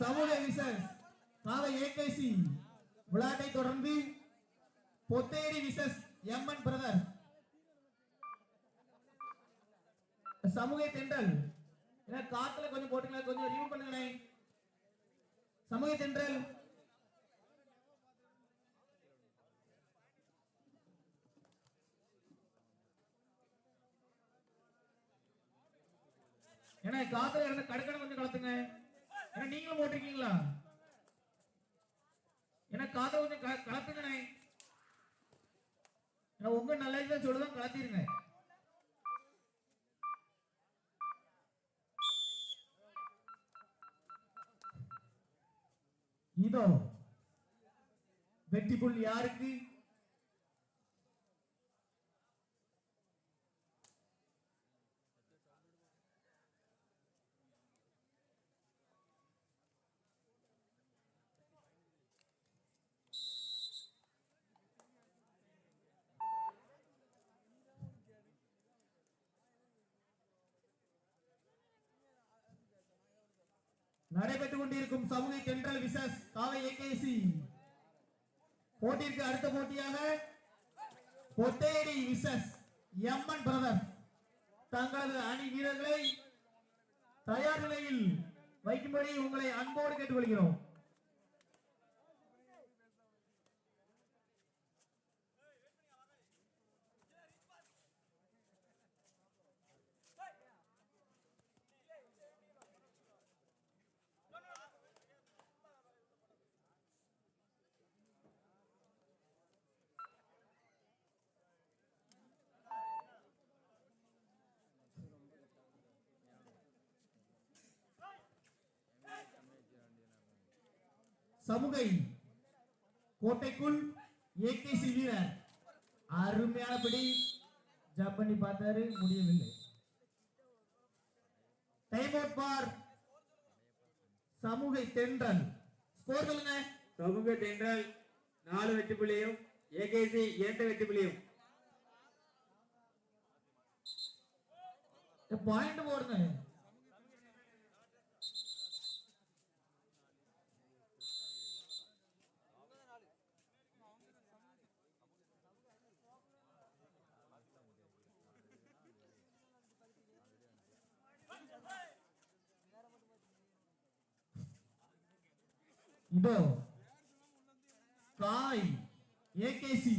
சமூக விசஸ் காலை ஏகேசி விளையாட்டை தொடர்ந்து பொத்தேரி விசஸ் எம்என் பிரதர். சமூக தென்றல். ஏன்னா காத்துல கொஞ்சம் போட்டுங்களா கொஞ்சம் ரிமூவ் பண்ணுங்களே சமூக தென்றல். ஏன்னா காத்துல இருந்த கடற்கடை கொஞ்சம் கலத்துங்க. நீங்களும் போட்டிருக்கீங்களா ஏன்னா காதை கொஞ்சம் க- நான் ஏன்னா உங்க நல்லதுதான் சொல்லுதான் கலத்திருங்க. இதோ வெற்றி புள்ளி யாருக்கு? நடைபெற்றுக் கொண்டிருக்கும் சமூக தென்றல் விசஸ் காவை ஏகேசி போட்டிற்கு அடுத்த போட்டியாக பொத்தேடி விசஸ் எம்என் பிரதர்ஸ் தங்களது அணி வீரர்களை தயார் நிலையில் வைக்கும்படி உங்களை அன்போடு கேட்டுக்கொள்கிறோம். சமுகை கோட்டைக்குள் ஏகேசி வீரர். அருமையானபடி ஜம்ப் பண்ணி பார்த்தாரு முடியவில்லை. டைம் அவுட் பார் சமூகை தென்றல். ஸ்கோர் சொல்லுங்க. சமூக தென்றல் நாலு வெற்றி புள்ளியும் ஏகேசி இரண்டு வெற்றி புள்ளியும். பாயிண்ட் போடுங்க. இதோ தாய் ஏகேசி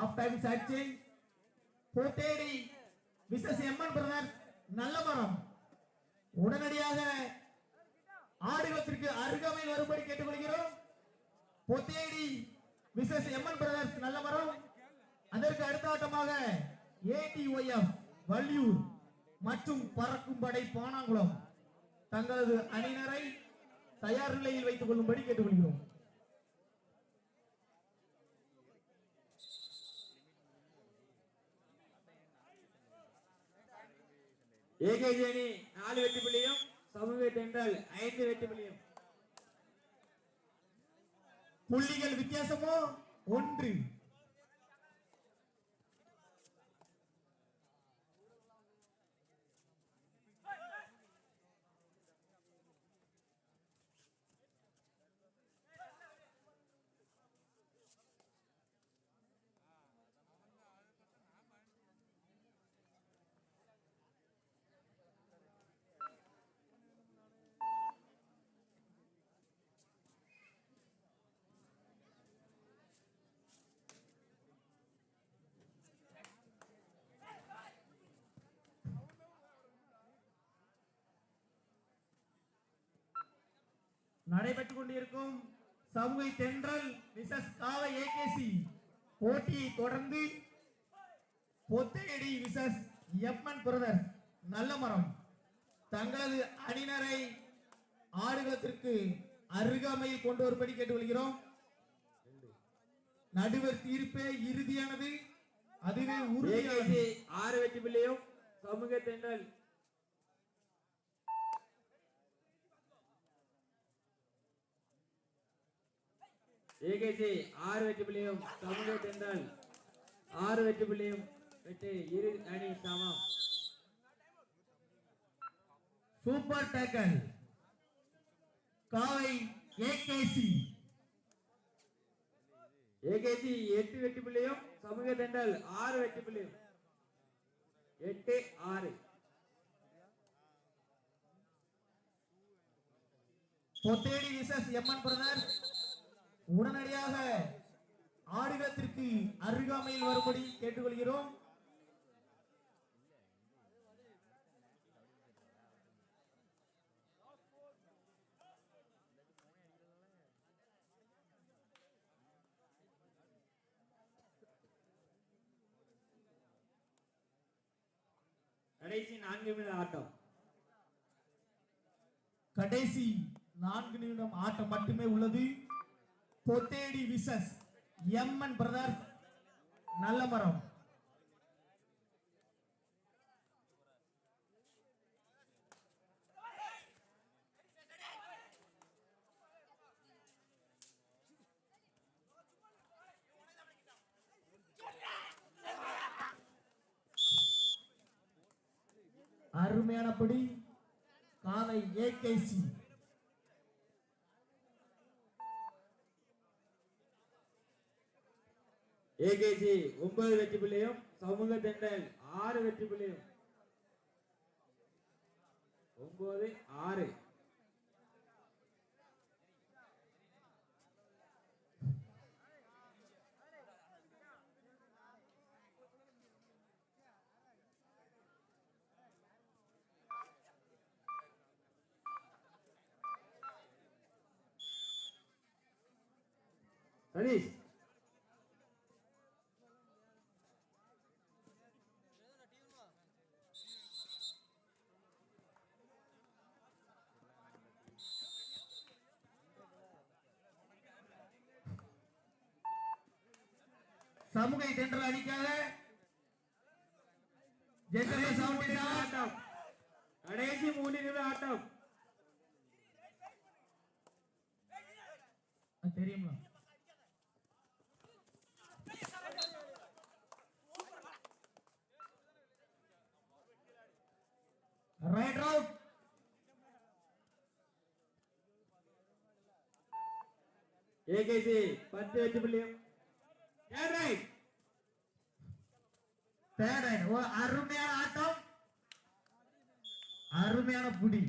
ஆஃப் டைம் சர்ச்சிங் போட்டேடி விசஸ் எம்என் பிரதர் நல்ல மரம் உடனடியாக ஆடுகளத்திற்கு அருகாமையில் வரும்படி கேட்டுக்கொள்கிறோம். பொத்தேடி விசஸ் எம்என் பிரதர்ஸ் நல்ல மரம் அதற்கு அடுத்த ஆட்டமாக ஏடிஒய்எஃப் வள்ளியூர் மற்றும் பறக்கும் படை பானாங்குளம். தங்களது அணியினரை தயார் நிலையில் வைத்துக் கொள்ளும்படி கேட்டுக்கொள்கிறோம். ஏகேஜி அணி நாலு வெற்றி புள்ளியும் சமூக தென்றல் ஐந்து வெற்றி புள்ளியும். புள்ளிகள் வித்தியாசமோ? ஒன்று. நடைபெற்றுக் கொண்டிருக்கும் சமூக தென்றல் விசஸ் காவ ஏகேசி. போட்டியை தொடர்ந்து பொத்தையடி விசஸ் எம்என் பிரதர்ஸ் நல்ல மரம். தங்களது அணியினரை ஆடுகளத்திற்கு அருகாமையில் கொண்டு வரும்படி கேட்டுக்கொள்கிறோம். நடுவர் தீர்ப்பே இறுதியானது. அதுவே உறுதியானது. ஆறு வெற்றி பிள்ளையும் சமூக தென்றல் ஏகேஜி ஆறு வெற்றி புள்ளியும் சமூக தென்றல் ஆறு வெற்றி புள்ளியும் வெற்றி இரு அணி சமம். சூப்பர் டேக்கல் காவை ஏகேசி. ஏகேஜி எட்டு வெற்றி புள்ளியும் சமூக தென்றல் ஆறு வெற்றி புள்ளியும். எட்டு ஆறு. பொத்தேடி விசஸ் எம்என் பிரதர். உடனடியாக ஆடுகளத்திற்கு அருகாமையில் வரும்படி கேட்டுக்கொள்கிறோம். கடைசி நான்கு நிமிட ஆட்டம். கடைசி நான்கு நிமிடம் ஆட்டம் மட்டுமே உள்ளது. பொத்தேடி விசஸ் எம்என் பிரதர் நல்ல மரம். அருமையானபடி காலை ஏகேசி. ஏகேஜி ஒன்பது வெற்றி புள்ளியும் சமூக தெண்டல் ஆறு வெற்றி புள்ளியும் ஒன்பது ஆறு சதீஷ் சமூக தென்றல் அணிக்காக ஜெகதே சவுண்டினா ஆட்டம் கடைசி மூணு நிமிட ஆட்டம் தெரியுமா ரைட் அவுட் ஏகேஜி பத்து வெற்றி புள்ளியும் Third right. ரைட் ஓ அருமையான ஆட்டம். அருமையான புடி.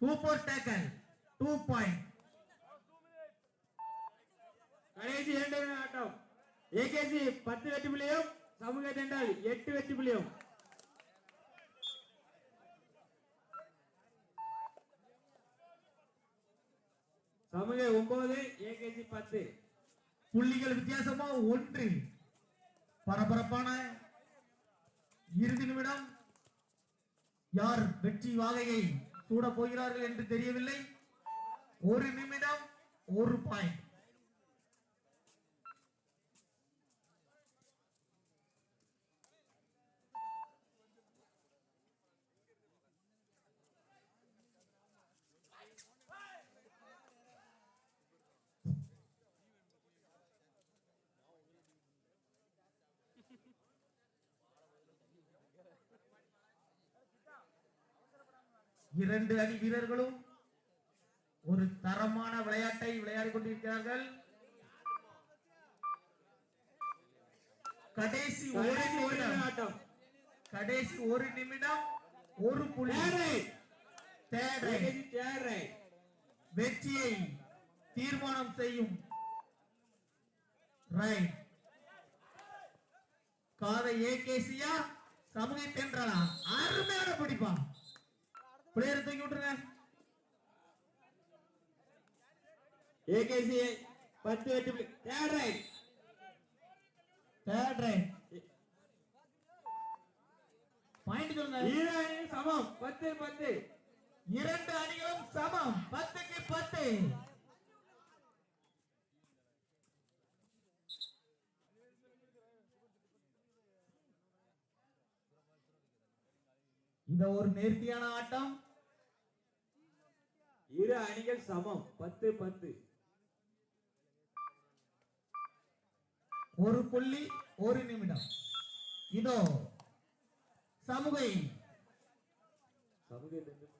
சூப்பர் டேக்கல் டூ பாயிண்ட் கடைசி இரண்டு ஆட்டம். ஏகேஜி பத்து வெற்றி புள்ளியும் சமூக தென்றல் எட்டு வெற்றி புள்ளியும். சமூக ஒன்பது ஏகேஜி பத்து. புள்ளிகள் வித்தியாசமா ஒன்று. பரபரப்பான இறுதி நிமிடம். யார் வெற்றி வாகையை சூட போகிறார்கள் என்று தெரியவில்லை. ஒரு நிமிடம் ஒரு பாயிண்ட் இரண்டு அணி வீரர்களும் ஒரு தரமான விளையாட்டை விளையாடிக் கொண்டிருக்கிறார்கள். கடைசி ஒரு நிமிடம். கடைசி ஒரு நிமிடம். ஒரு புள்ளி. right. வெற்றியை தீர்மானம் செய்யும். காதை ஏகேசியா சமூக தென்றலா அருமையான பிடிப்பா பிளேயர் தூக்கி விட்டுருங்க. ஏகேஜி பத்து புள்ளி Third right. Third right point சொல்லுங்க. இரு அணியும் சமம். பத்து பத்து. இரண்டு அணிகளும் சமம். பத்துக்கு பத்து. இந்த ஒரு நேர்த்தியான ஆட்டம். இரு அணிகள் சமம். பத்து பத்து. ஒரு புள்ளி ஒரு நிமிடம். இதோ சமூகை சமூகத்திற்கு